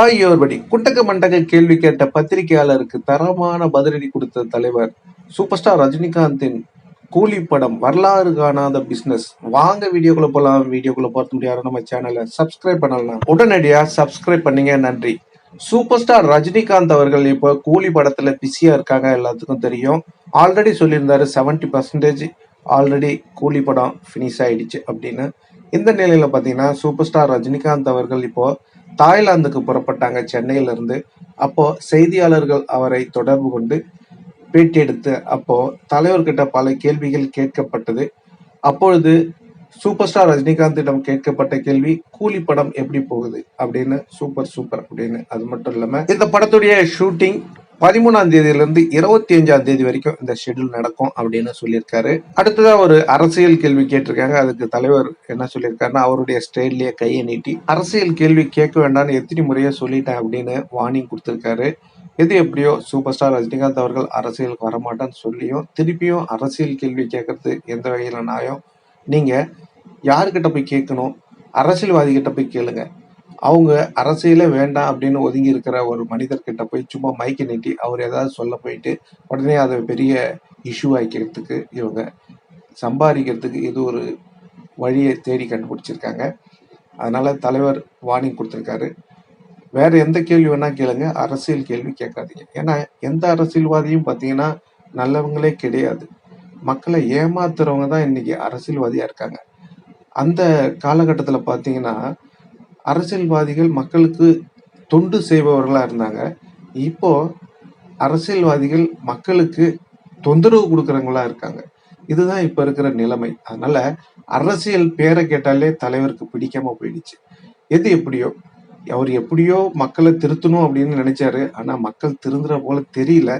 ஆகியோர்படி யோர்படி குண்டக்க மண்டக கேள்வி கேட்ட பத்திரிகையாளருக்கு தரமான பதிலடி கொடுத்த தலைவர் சூப்பர் ஸ்டார் ரஜினிகாந்தின் கூலி படம் வரலாறு காணாத பிஸ்னஸ் வாங்க வீடியோக்குள்ள போலாம். வீடியோக்குள்ள பார்த்து முடியாது நம்ம சேனலை சப்ஸ்கிரைப் பண்ணலாம். உடனடியாக சப்ஸ்கிரைப் பண்ணீங்க. நன்றி. சூப்பர் ஸ்டார் ரஜினிகாந்த் அவர்கள் இப்போ கூலி படத்துல பிஸியா இருக்காங்க. எல்லாத்துக்கும் தெரியும். ஆல்ரெடி சொல்லியிருந்தாரு 70% பர்சன்டேஜ் ஆல்ரெடி கூலி படம் ஃபினிஷ் ஆயிடுச்சு அப்படின்னு. இந்த நிலையில பார்த்தீங்கன்னா சூப்பர் ஸ்டார் ரஜினிகாந்த் அவர்கள் இப்போ தாய்லாந்துக்கு புறப்பட்டாங்க சென்னையில இருந்து அப்போ செய்தியாளர்கள் அவரை தொடர்பு கொண்டு பேட்டி எடுத்து அப்போ தலைவர்கிட்ட பல கேள்விகள் கேட்கப்பட்டது. அப்பொழுது சூப்பர் ஸ்டார் ரஜினிகாந்திடம் கேட்கப்பட்ட கேள்வி கூலி படம் எப்படி போகுது? அப்படின்னு சூப்பர் சூப்பர் அப்படின்னு. அது மட்டும் இல்லாம இந்த படத்துடைய ஷூட்டிங் பதிமூணாம் தேதியிலிருந்து இருபத்தி அஞ்சாம் தேதி வரைக்கும் இந்த ஷெட்யூல் நடக்கும் அப்படின்னு சொல்லியிருக்காரு. அடுத்ததான் ஒரு அரசியல் கேள்வி கேட்டிருக்காங்க. அதுக்கு தலைவர் என்ன சொல்லியிருக்காருன்னா அவருடைய ஸ்டேட்லேயே கையை நீட்டி அரசியல் கேள்வி கேட்க வேண்டாம்னு எத்தனை முறையா சொல்லிட்டேன் அப்படின்னு வார்னிங் கொடுத்திருக்காரு. எது எப்படியோ சூப்பர் ஸ்டார் ரஜினிகாந்த் அவர்கள் அரசியலுக்கு வரமாட்டேன்னு சொல்லியும் திருப்பியும் அரசியல் கேள்வி கேட்கறது எந்த வகையில நாயும் நீங்க யாருக்கிட்ட போய் கேட்கணும்? அரசியல்வாதிகிட்ட போய் கேளுங்க. அவங்க அரசியலே வேண்டாம் அப்படின்னு ஒதுங்கி இருக்கிற ஒரு மனிதர்கிட்ட போய் சும்மா மைக்கை நீட்டி அவர் ஏதாவது சொல்ல போயிட்டு உடனே அதை பெரிய இஷ்யூ ஆக்கிக்கிறதுக்கு இவங்க சம்பாதிக்கிறதுக்கு இது ஒரு வழியை தேடி கண்டுபிடிச்சிருக்காங்க. அதனால தலைவர் வார்னிங் கொடுத்துருக்காரு. வேற எந்த கேள்வி வேணா கேளுங்க. அரசியல் கேள்வி கேட்காதீங்க. ஏன்னா எந்த அரசியல்வாதியும் பார்த்தீங்கன்னா நல்லவங்களே கிடையாது. மக்களை ஏமாத்துறவங்க தான் இன்னைக்கு அரசியல்வாதியா இருக்காங்க. அந்த காலகட்டத்தில் பார்த்தீங்கன்னா அரசியல்வாதிகள் மக்களுக்கு தொண்டு செய்பவர்களாக இருந்தாங்க. இப்போ அரசியல்வாதிகள் மக்களுக்கு தொந்தரவு கொடுக்குறவங்களா இருக்காங்க. இதுதான் இப்போ இருக்கிற நிலைமை. அதனால அரசியல் பேரை கேட்டாலே தலைவருக்கு பிடிக்காம போயிடுச்சு. எது எப்படியோ அவர் எப்படியோ மக்களை திருத்தணும் அப்படின்னு நினைச்சாரு. ஆனா மக்கள் திருந்துற போல தெரியல.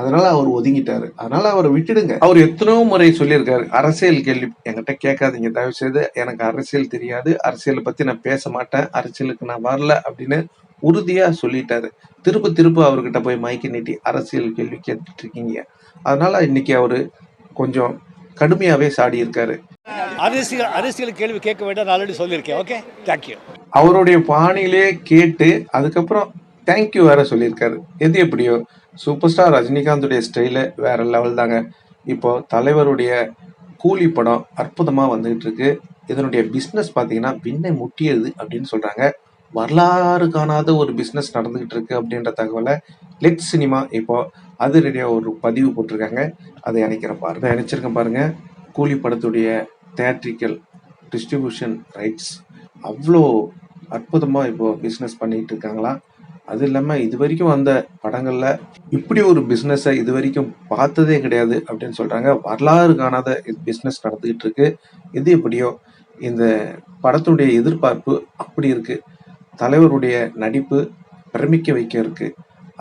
அதனால அவர் ஒதுங்கிட்டாரு. அதனால அவரை விட்டுடுங்க. அவர் எத்தனையோ முறை சொல்லியிருக்காரு. அரசியல் கேள்வி என்கிட்ட கேட்காதீங்க. தயவு செய்து எனக்கு அரசியல் தெரியாது. அரசியலை பத்தி நான் பேச மாட்டேன். அரசியலுக்கு நான் வரல அப்படின்னு உறுதியா சொல்லிட்டாரு. திரும்ப திரும்ப அவர்கிட்ட போய் மைக்கு நீட்டி அரசியல் கேள்வி கேட்டுட்டு இருக்கீங்க அதனால இன்னைக்கு அவரு கொஞ்சம் கடுமையாவே சாடி இருக்காரு அரசியல் அரசியல் கேள்வி கேட்க வேண்டாம் ஆல்ரெடி சொல்லியிருக்கேன். ஓகே தேங்க்யூ அவருடைய பாணியிலே கேட்டு அதுக்கப்புறம் தேங்க்யூ வேற சொல்லியிருக்காரு. எது எப்படியோ? சூப்பர் ஸ்டார் ரஜினிகாந்துடைய ஸ்டைலு வேற லெவல் தாங்க. இப்போ தலைவருடைய கூலி படம் அற்புதமாக வந்துகிட்டு இருக்கு. இதனுடைய பிஸ்னஸ் பார்த்தீங்கன்னா விண்ணை முட்டியது அப்படின்னு சொல்கிறாங்க வரலாறு காணாத ஒரு பிஸ்னஸ் நடந்துகிட்டு இருக்கு அப்படின்ற தகவலை லெட் சினிமா இப்போ அதனுடைய ஒரு பதிவு போட்டிருக்காங்க. அதை இணைக்கிறேன் பாருங்க. இணைச்சிருக்கேன் பாருங்க. கூலி படத்துடைய தேட்ரிக்கல் டிஸ்ட்ரிபியூஷன் ரைட்ஸ் அவ்வளோ அற்புதமாக இப்போ பிஸ்னஸ் பண்ணிகிட்டு இருக்காங்களாம் அது இல்லாமல் இது வரைக்கும் வந்த படங்களில் இப்படி ஒரு பிஸ்னஸை இது வரைக்கும் பார்த்ததே கிடையாது அப்படின்னு சொல்கிறாங்க வரலாறு காணாத பிஸ்னஸ் நடந்துக்கிட்டு இருக்கு. இது எப்படியோ இந்த படத்துடைய எதிர்பார்ப்பு அப்படி இருக்கு. தலைவருடைய நடிப்பு பிரமிக்க வைக்க இருக்கு.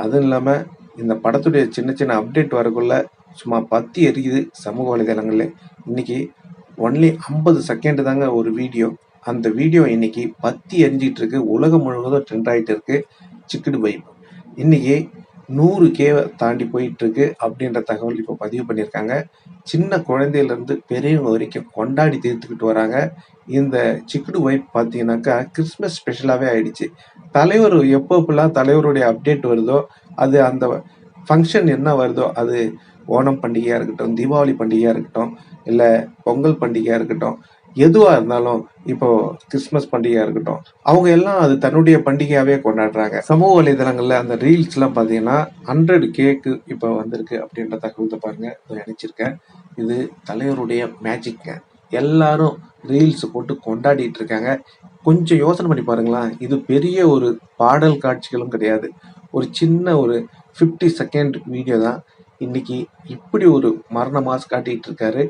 அதுவும் இல்லாமல் இந்த படத்துடைய சின்ன சின்ன அப்டேட் வரக்குள்ள சும்மா பத்தி எரியுது சமூக வலைதளங்களில். இன்னைக்கு ஒன்லி ஐம்பது செகண்ட் தாங்க ஒரு வீடியோ அந்த வீடியோ இன்னைக்கு பத்தி எரிஞ்சிட்டு இருக்கு. உலகம் முழுவதும் ட்ரெண்ட் ஆகிட்டு இருக்கு. சிக்குடு வைப் இன்னைக்கு நூறு கே தாண்டி போயிட்டு இருக்கு அப்படின்ற தகவல் இப்போ பதிவு பண்ணியிருக்காங்க. சின்ன குழந்தையிலேருந்து பெரியவங்க வரைக்கும் கொண்டாடி தீர்த்துக்கிட்டு வராங்க. இந்த சிக்குடு வைப் பார்த்தீங்கன்னாக்கா கிறிஸ்மஸ் ஸ்பெஷலாகவே ஆயிடுச்சு. தலைவர் எப்போப்பெல்லாம் தலைவருடைய அப்டேட் வருதோ அது அந்த ஃபங்க்ஷன் என்ன வருதோ அது ஓணம் பண்டிகையாக இருக்கட்டும் தீபாவளி பண்டிகையாக இருக்கட்டும் இல்லை பொங்கல் பண்டிகையாக இருக்கட்டும் எதுவாக இருந்தாலும் இப்போ கிறிஸ்மஸ் பண்டிகையாக இருக்கட்டும் அவங்க எல்லாம் அது தன்னுடைய பண்டிகையாகவே கொண்டாடுறாங்க. சமூக வலைதளங்களில் அந்த ரீல்ஸ்லாம் பார்த்தீங்கன்னா ஹண்ட்ரட் கேக்கு இப்போ வந்திருக்கு அப்படின்ற தகவலை பாருங்கள் இதை நினைச்சிருக்கேன் இது தலைவருடைய மேஜிக்ங்க எல்லாரும் ரீல்ஸ் போட்டு கொண்டாடிட்டு இருக்காங்க. கொஞ்சம் யோசனை பண்ணி பாருங்களேன் இது பெரிய ஒரு பாடல் காட்சிகளும் கிடையாது. ஒரு சின்ன ஒரு ஃபிஃப்டி செகண்ட் வீடியோ தான். இன்னைக்கு இப்படி ஒரு மரண மாஸ் காட்டிகிட்டு இருக்காரு.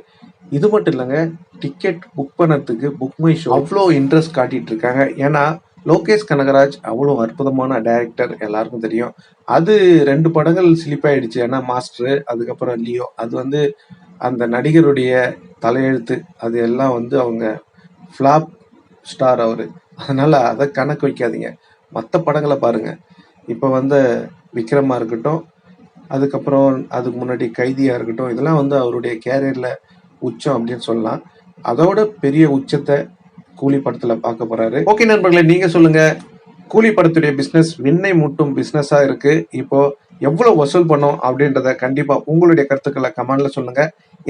இது மட்டும் இல்லைங்க டிக்கெட் புக் பண்ணுறதுக்கு புக் மை ஷோ அவ்வளோ இன்ட்ரெஸ்ட் காட்டிட்டு இருக்காங்க. ஏன்னா லோகேஷ் கனகராஜ் அவ்வளோ அற்புதமான டைரக்டர் எல்லாருக்கும் தெரியும். அது ரெண்டு படங்கள் ஸ்லிப்பாயிடுச்சு ஏன்னா மாஸ்டர் அதுக்கப்புறம் லியோ அது வந்து அந்த நடிகருடைய தலையெழுத்து. அது எல்லாம் வந்து அவங்க ஃப்ளாப் ஸ்டார் அவர். அதனால அதை கணக்கு வைக்காதீங்க. மற்ற படங்களை பாருங்க. இப்போ வந்து விக்ரமா இருக்கட்டும் அதுக்கப்புறம் அதுக்கு முன்னாடி கைதியாக இருக்கட்டும் இதெல்லாம் வந்து அவருடைய கேரியரில் உச்சம் அப்படின்னு சொல்லலாம். அதோட பெரிய உச்சத்தை கூலி படத்துல பார்க்க போறாரு. ஓகே நண்பர்களே நீங்க சொல்லுங்க. கூலி படத்துடைய பிஸ்னஸ் விண்ணை மூட்டும் பிஸ்னஸா இருக்கு. இப்போ எவ்வளவு வசூல் பண்ணோம் அப்படின்றத கண்டிப்பா உங்களுடைய கருத்துக்களை கமெண்ட்ல சொல்லுங்க.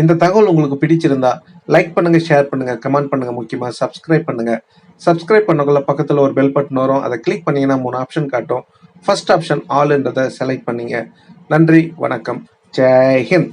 இந்த தகவல் உங்களுக்கு பிடிச்சிருந்தா லைக் பண்ணுங்க ஷேர் பண்ணுங்க கமெண்ட் பண்ணுங்க. முக்கியமா சப்ஸ்கிரைப் பண்ணுங்க. சப்ஸ்கிரைப் பண்ணக்குள்ள பக்கத்துல ஒரு பெல் பட்டன் வரும். அதை கிளிக் பண்ணீங்கன்னா மூணு ஆப்ஷன் காட்டும். ஃபர்ஸ்ட் ஆப்ஷன் ஆல்ன்றதை செலக்ட் பண்ணீங்க. நன்றி வணக்கம். ஜெய் ஹிந்த்.